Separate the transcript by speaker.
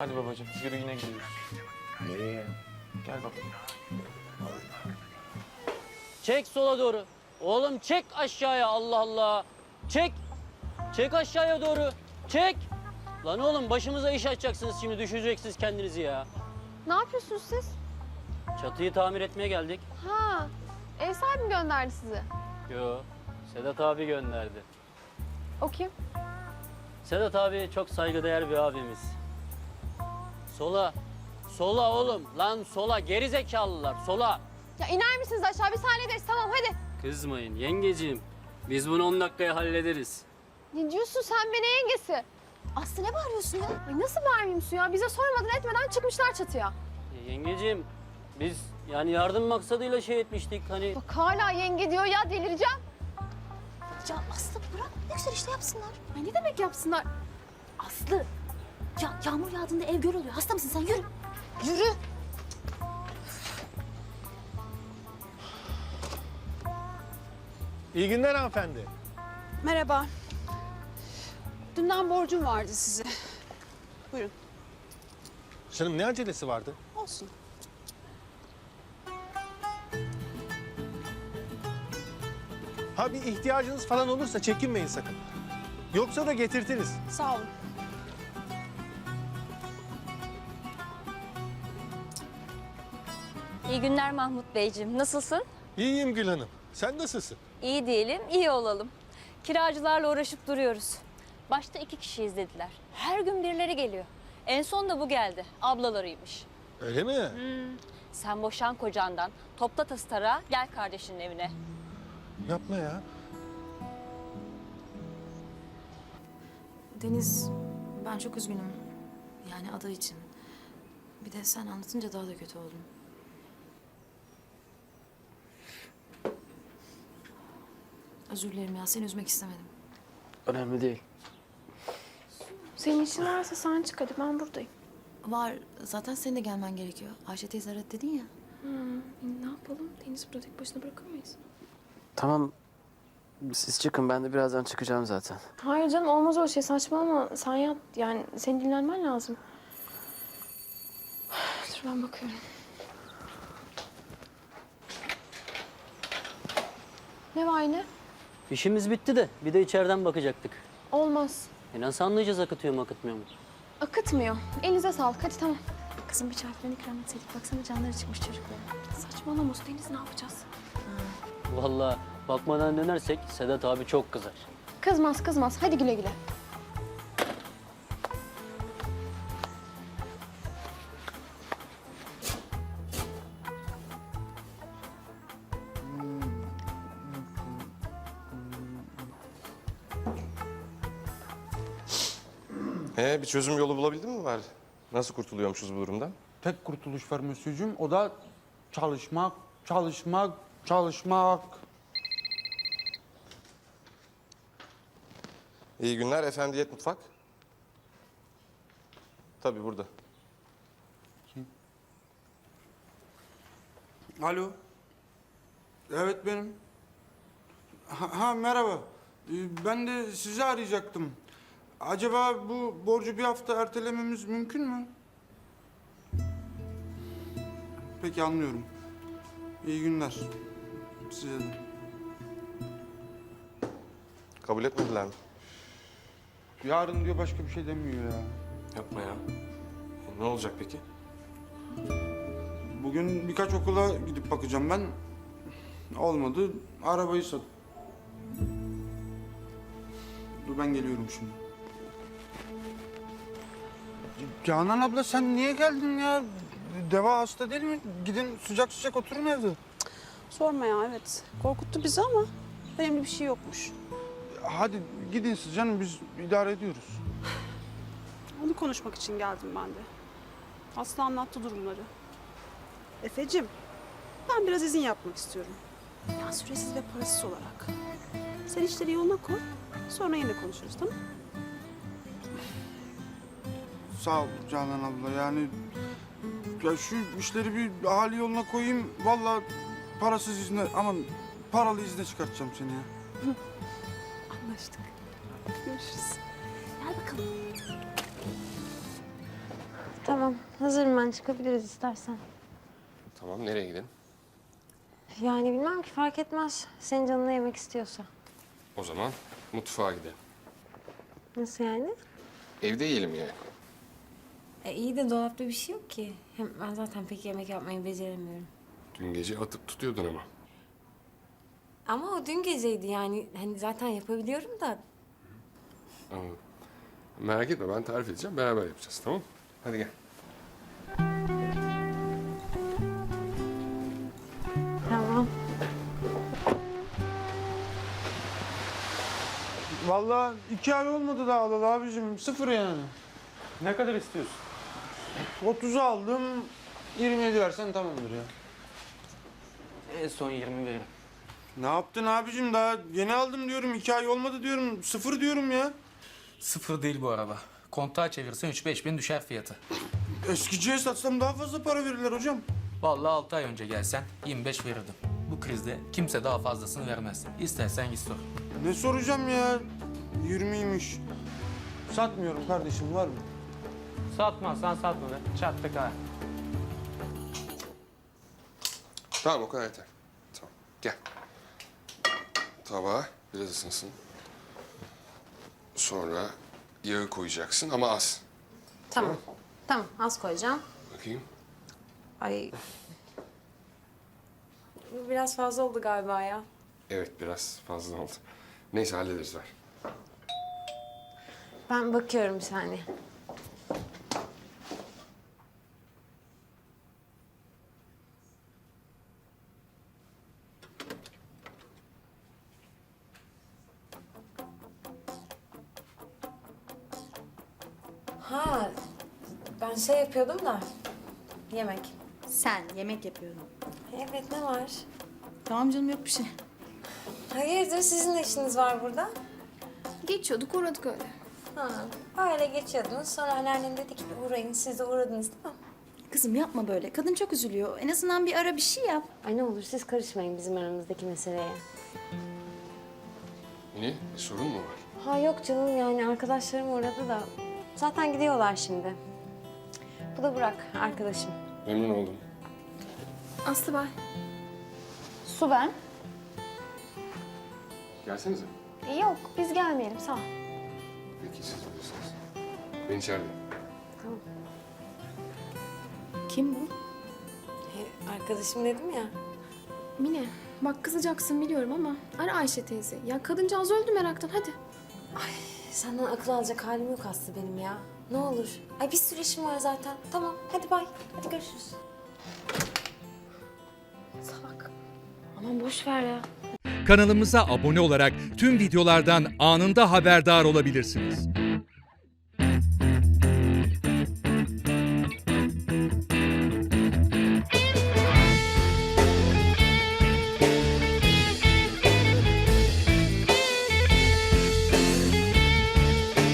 Speaker 1: Hadi babacığım yürü yine gidiyoruz.
Speaker 2: Nereye?
Speaker 1: Gel bakalım.
Speaker 3: Çek sola doğru. Oğlum çek aşağıya Allah Allah. Çek. Çek aşağıya doğru. Çek. Lan oğlum başımıza iş açacaksınız şimdi düşüreceksiniz kendinizi ya.
Speaker 4: Ne yapıyorsunuz siz?
Speaker 3: Çatıyı tamir etmeye geldik.
Speaker 4: Ha, ev sahibi mi gönderdi sizi?
Speaker 3: Yo. Sedat abi gönderdi.
Speaker 4: O kim?
Speaker 3: Sedat abi çok saygıdeğer bir abimiz. Sola. Sola oğlum. Lan sola geri zekalılar sola.
Speaker 4: Ya iner misiniz aşağı? Bir saniye ederiz. Tamam hadi.
Speaker 3: Kızmayın yengeciğim. Biz bunu 10 dakikaya hallederiz.
Speaker 4: Ne diyorsun sen beni yengesi? Aslı ne bağırıyorsun ya? Ay nasıl bağırmayayım ya? Bize sormadan etmeden çıkmışlar çatıya.
Speaker 3: E, Yengeciğim biz yani yardım maksadıyla şey etmiştik hani
Speaker 4: Bak hala yenge diyor ya delireceğim.
Speaker 5: Ya Aslı bırak ne güzel işte yapsınlar.
Speaker 4: Ay ne demek yapsınlar?
Speaker 5: Aslı ya yağmur yağdığında ev göl oluyor. Hasta mısın sen yürü.
Speaker 4: Yürü.
Speaker 2: İyi günler hanımefendi.
Speaker 6: Merhaba. Dünden borcum vardı size. Buyurun.
Speaker 2: Canım ne acelesi vardı?
Speaker 6: Olsun.
Speaker 2: Ha bir ihtiyacınız falan olursa çekinmeyin sakın. Yoksa da getirtiriz.
Speaker 6: Sağ olun.
Speaker 7: İyi günler Mahmut Beyciğim. Nasılsın?
Speaker 2: İyiyim Gül Hanım. Sen nasılsın?
Speaker 7: İyi diyelim, iyi olalım. Kiracılarla uğraşıp duruyoruz. Başta iki kişi izlediler. Her gün birileri geliyor. En son da bu geldi. Ablalarıymış.
Speaker 2: Öyle mi?
Speaker 7: Sen boşan kocandan. Topla tası tarağı, gel kardeşinin evine.
Speaker 2: Yapma ya.
Speaker 5: Deniz ben çok üzgünüm. Yani ada için. Bir de sen anlatınca daha da kötü oldum. Özür dilerim ya seni üzmek istemedim.
Speaker 1: Önemli değil.
Speaker 4: Senin işin varsa sen çık hadi ben buradayım.
Speaker 5: Var zaten senin de gelmen gerekiyor. Ayşe teyze aradı dedin ya.
Speaker 4: ne yapalım? Deniz burada tek başına bırakamayız.
Speaker 8: Tamam. Siz çıkın ben de birazdan çıkacağım zaten.
Speaker 4: Hayır canım olmaz o şey saçmalama. Sen yat yani senin dinlenmen lazım. Dur ben bakıyorum. Ne var yine?
Speaker 3: İşimiz bitti de bir de içeriden bakacaktık.
Speaker 4: Olmaz.
Speaker 3: E nasıl anlayacağız akıtıyor mu akıtmıyor mu?
Speaker 4: Akıtmıyor. Elinize sağlık. Hadi tamam.
Speaker 5: Kızım bir çay falan ikram etseydik. Baksana canları çıkmış çocuklara.
Speaker 4: Saçmalama Su Deniz ne yapacağız?
Speaker 3: Vallahi bakmadan dönersek Sedat abi çok kızar.
Speaker 4: Kızmaz kızmaz. Hadi güle güle.
Speaker 9: Ee, bir çözüm yolu bulabildin mi bari? Nasıl kurtuluyormuşuz bu durumdan?
Speaker 10: Tek kurtuluş var Mösyö'cüğüm. O da çalışmak, çalışmak, çalışmak.
Speaker 9: İyi günler Efendiyet Mutfak. Tabii burada.
Speaker 10: Alo. Evet benim. Ha, ha, merhaba. Ee, ben de sizi arayacaktım. Acaba bu borcu bir hafta ertelememiz mümkün mü? Peki anlıyorum. İyi günler. Size de.
Speaker 9: Kabul etmediler mi?
Speaker 10: Yarın diyor başka bir şey demiyor ya.
Speaker 9: Yapma ya. E, ne olacak peki?
Speaker 10: Bugün birkaç okula gidip bakacağım ben. Olmadı. Arabayı sat. Dur ben geliyorum şimdi. Canan abla sen niye geldin ya? Deva hasta değil mi? Gidin sıcak sıcak oturun evde.
Speaker 6: Sorma ya evet. Korkuttu bizi ama önemli bir şey yokmuş.
Speaker 10: Hadi gidin siz canım biz idare ediyoruz.
Speaker 6: Onu konuşmak için geldim ben de. Aslı anlattı durumları. Efe'cim ben biraz izin yapmak istiyorum. Ya süresiz ve parasız olarak. Sen işleri yoluna koy. Sonra yine konuşuruz tamam mı?
Speaker 10: Sağ ol Canan abla yani... Ya şu işleri bir hali yoluna koyayım. Vallahi parasız izne aman paralı izne çıkartacağım seni ya.
Speaker 6: Anlaştık. Görüşürüz.
Speaker 5: Gel bakalım.
Speaker 11: Tamam, hazırım ben. Çıkabiliriz istersen.
Speaker 9: Tamam nereye gidelim?
Speaker 11: Yani bilmem ki fark etmez. Senin canına yemek istiyorsa.
Speaker 9: O zaman mutfağa gidelim.
Speaker 11: Nasıl yani?
Speaker 9: Evde yiyelim yani.
Speaker 11: E iyi de dolapta bir şey yok ki. Hem ben zaten pek yemek yapmayı beceremiyorum.
Speaker 9: Dün gece atıp tutuyordun ama.
Speaker 11: Ama o dün geceydi yani. Hani zaten yapabiliyorum da.
Speaker 9: Anladım. Merak etme ben tarif edeceğim beraber yapacağız tamam Hadi gel.
Speaker 11: Tamam.
Speaker 10: Vallahi iki ay olmadı da alalı abicim. Sıfır yani.
Speaker 1: Ne kadar istiyorsun?
Speaker 10: 30'u aldım. 27 versen tamamdır ya.
Speaker 1: En son 20 veririm.
Speaker 10: Ne yaptın abicim daha yeni aldım diyorum. iki ay olmadı diyorum. Sıfır diyorum ya.
Speaker 12: Sıfır değil bu araba. Kontağı çevirsen 3-5 bin düşer fiyatı.
Speaker 10: Eskiciye satsam daha fazla para verirler hocam.
Speaker 12: Vallahi 6 ay önce gelsen 25 verirdim. Bu krizde kimse daha fazlasını vermez. İstersen git sor.
Speaker 10: Ne soracağım ya? 20'ymiş. Satmıyorum kardeşim var mı?
Speaker 1: Satmazsan satma be. Çattık ha.
Speaker 9: Tamam o kadar yeter. Tamam gel. Tabağa biraz ısınsın. Sonra yağı koyacaksın ama az.
Speaker 11: Tamam. Tamam, az koyacağım.
Speaker 9: Bakayım.
Speaker 11: Ay. Bu Biraz fazla oldu galiba ya.
Speaker 9: Evet biraz fazla oldu. Neyse hallederiz ver.
Speaker 11: Ben bakıyorum bir saniye. Ha, ben şey yapıyordum da yemek.
Speaker 6: Sen yemek yapıyorum.
Speaker 11: Evet ne var?
Speaker 6: Tamam canım yok bir şey.
Speaker 11: Hayırdır sizin ne işiniz var burada?
Speaker 4: Geçiyorduk uğradık öyle.
Speaker 11: Ha, öyle geçiyordunuz. Sonra anneannem dedi ki bir uğrayın. Siz de uğradınız değil mi?
Speaker 6: Kızım yapma böyle. Kadın çok üzülüyor. En azından bir ara bir şey yap.
Speaker 11: Ay ne olur siz karışmayın bizim aramızdaki meseleye.
Speaker 9: Yine bir sorun mu var?
Speaker 11: Ha yok canım yani arkadaşlarım uğradı da. Zaten gidiyorlar şimdi. Bu da Burak arkadaşım.
Speaker 9: Memnun oldum.
Speaker 4: Aslı ben.
Speaker 7: Su ben.
Speaker 9: Gelsenize.
Speaker 4: Yok biz gelmeyelim sağ ol.
Speaker 9: Peki siz bilirsiniz. Ben içeride.
Speaker 6: Kim bu?
Speaker 11: E, arkadaşım dedim ya.
Speaker 4: Mine bak kızacaksın biliyorum ama ara Ayşe teyze. Ya kadıncağız öldü meraktan hadi.
Speaker 11: Senden akıl alacak halim yok Aslı benim ya. Ne olur. Ay bir sürü işim var zaten. Tamam hadi bay. Hadi görüşürüz. Salak. Aman boş ver ya.
Speaker 13: Kanalımıza abone olarak tüm videolardan anında haberdar olabilirsiniz.